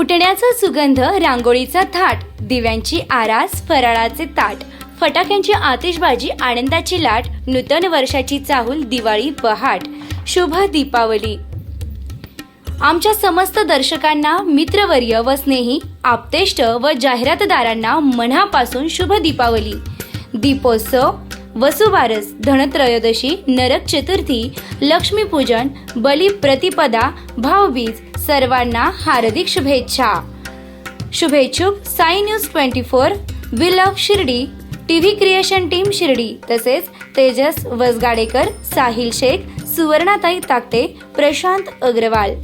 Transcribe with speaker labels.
Speaker 1: उठण्याचा सुगंध रांगोळीचा थाट दिव्यांची आरास फराळाचे ताट फटाक्यांची आतिषबाजी आनंदाची लाट नूतन वर्षाची चाहूल दिवाळी बहाट. शुभ दीपावली. आमच्या समस्त दर्शकांना मित्रवर्य व स्नेही आप्तेष्ट व जाहिरातदारांना मनापासून शुभ दीपावली. दीपोत्सव वसुबारस धनत्रयोदशी नरक चतुर्थी लक्ष्मीपूजन बली प्रतिपदा भावबीज सर्वांना हार्दिक शुभेच्छा. शुभेच्छुक Sai news twenty four we love Shirdi T V creation team Shirdi तसेच तेजस वसगाडेकर साहिल शेख सुवर्णाताई ताकटे प्रशांत अग्रवाल.